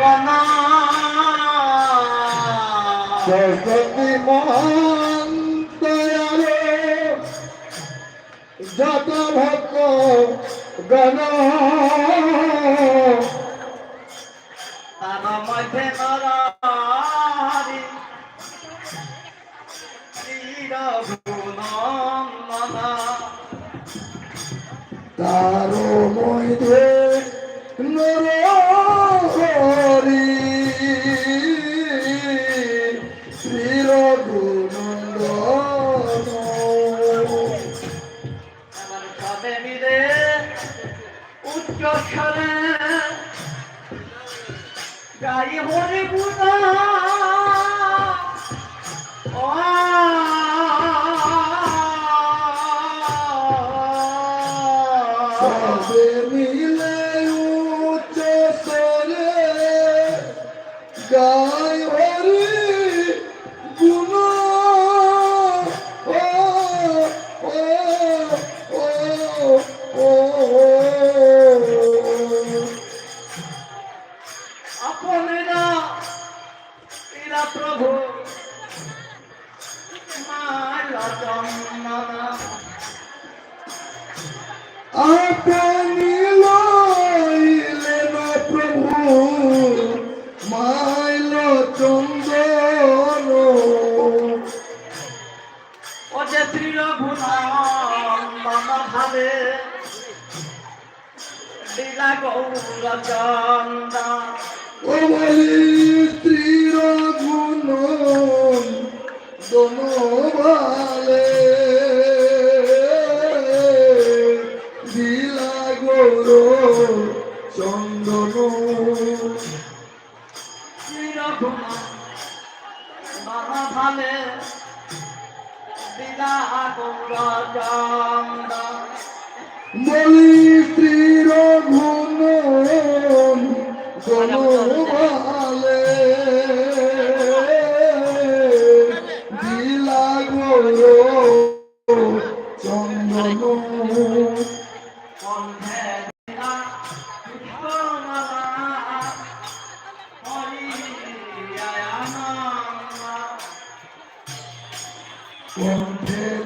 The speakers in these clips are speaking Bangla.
ঠিকানা সরস্বতী মহান দয়ালে যত ভক্ত গণ তার মধ্যে নরারি তার মধ্যে নরা করি God. বাঁচা Yeah.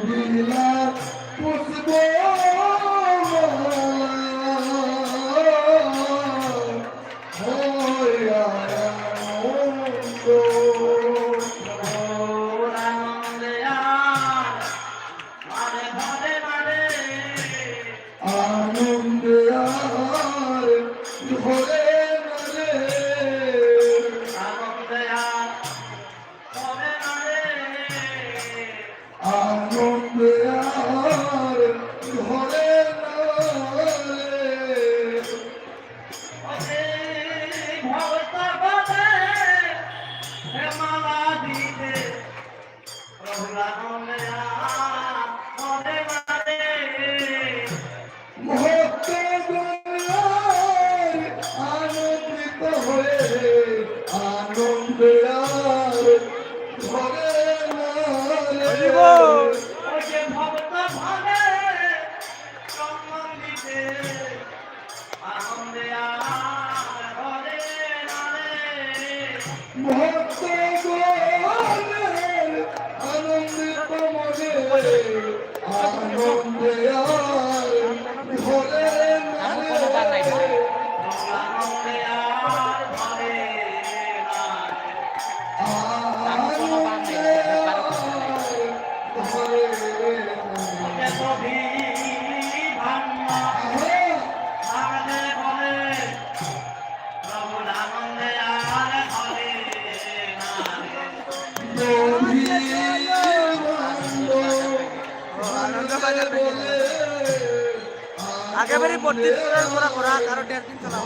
সবেরই বত্রিশ রান করা করা কারও দেড় দিন খেলা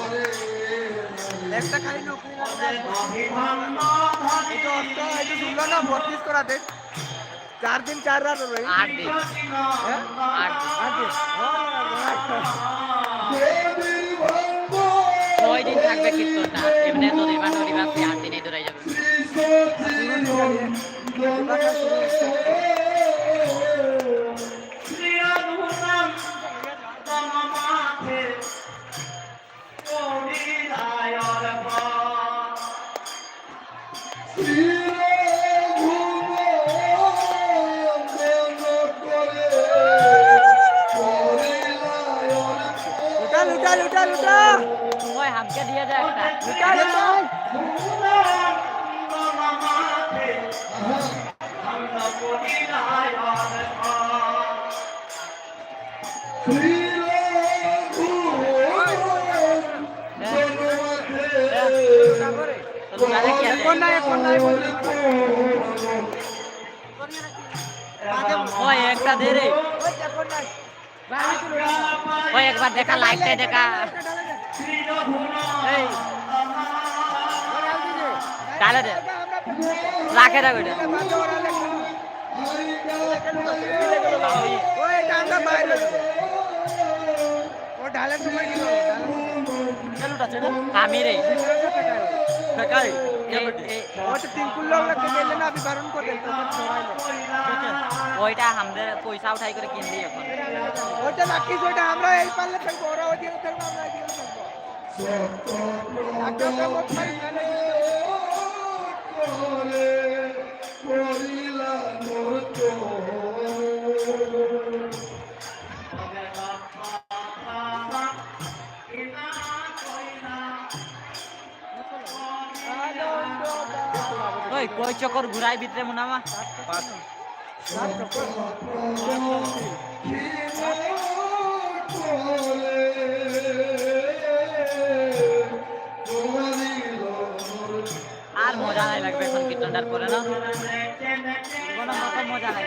একটা খালি নৌকরি শুনলো না বত্রিশ করাতে চার দিন চার রান হলো আট দিন ছয় দিন থাকবে কীর্তনটা এমনি তো রিবাস রিবাস আট দিনে ওই একটা দে ওই একবার দেখা লাইটে দেখা। ডালে দে। রাখে দেখ ওইটা ওই ডাঙ্গা বাইরে ও ওটা তিনকুল লোক লাগতে গেলে না আমি বারণ করে দেন ওইটা আমাদের পয়সা উঠাই করে কিনলি এখন। ওটা রাখিস ওটা আমরা এই পারলে ফেলব ওরা ওই দিকে ফেলব আমরা এই দিকে ফেলব। একটা মত পারি ওই কই চকর ঘুরাই ভিতরে মুনামা আর মজা নাই লাগবে এখন কীর্তনটার পরে, না? মজা নাই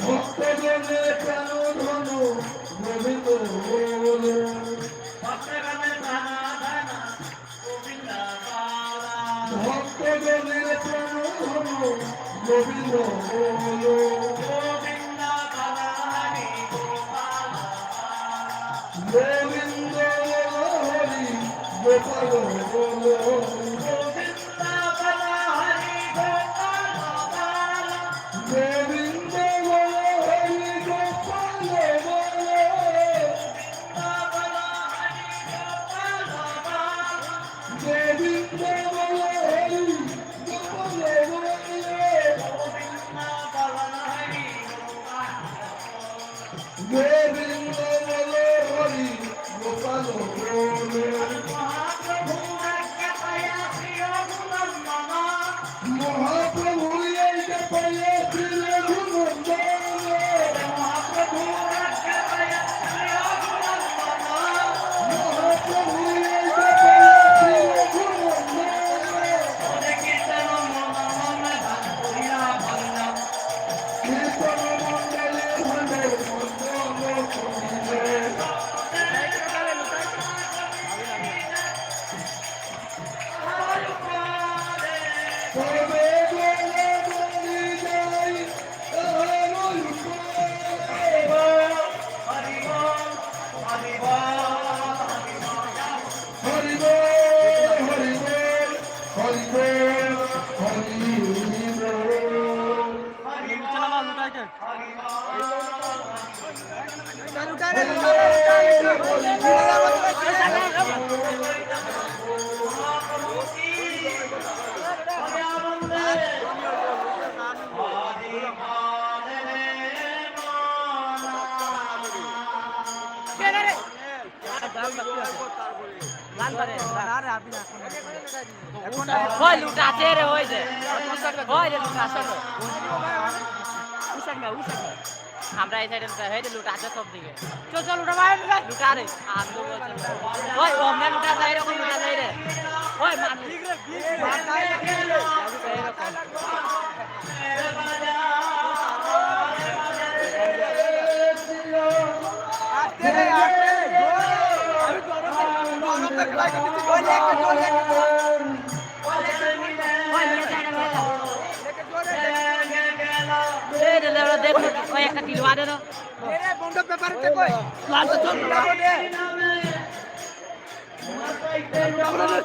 ভক্তজনের প্রাণ ধন গোবিন্দ বলো ভক্তজনের প্রাণ ধন গোবিন্দ বলো 日本の野郎さん রে ওই যে। ওই রে লুটাছে উসাক না উসাক না। আমরা এই সাইডে লুটা হেই লুটাছে সব দিকে। চল চল, লুটা মার লুটা। রে, আর তো ওই ওমনে লুটা যায় রে লুটা যায় রে। ওই মান আস্তে রে আস্তে রে আমি গরম গরম তো খেলাই করতেছি ওই লেকে জোর লেকে একটা তিলওয়া দে তো বন্ধ পেপার তে কই লাল তো চল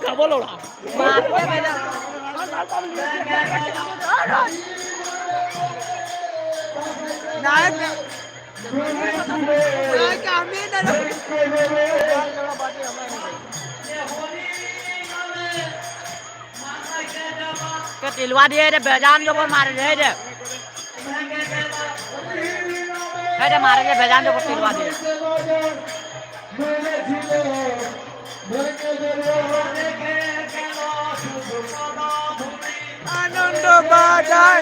কাবল ওড়া মারতে বাইদা নায়ক নায়ক আমি না કે તિલવા દે રે બેજાન જો પર મારે રે રે এটা মারে যে ভেজান দেবো ফিরবা দিয়ে আনন্দ বাজার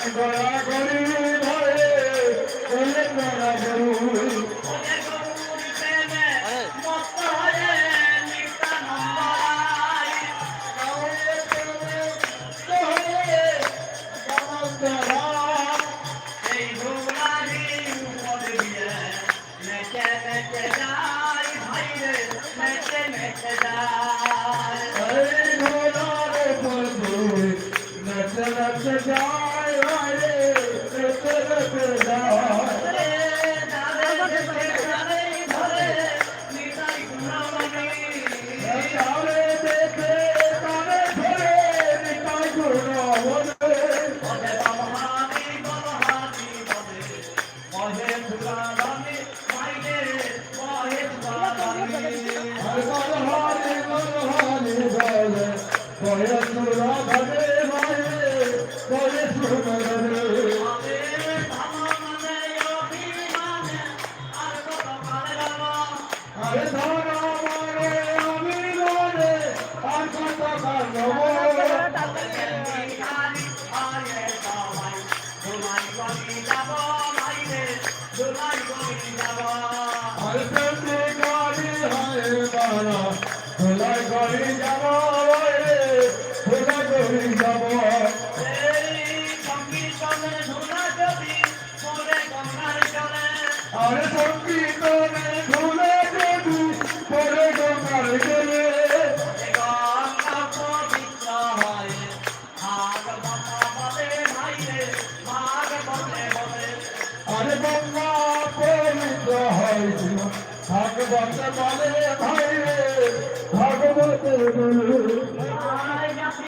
গেলেন গড়া গড়ি ভয়ে গেলেন গড়া গড়ি এই ধরে সুরা ধরে আরে Señor.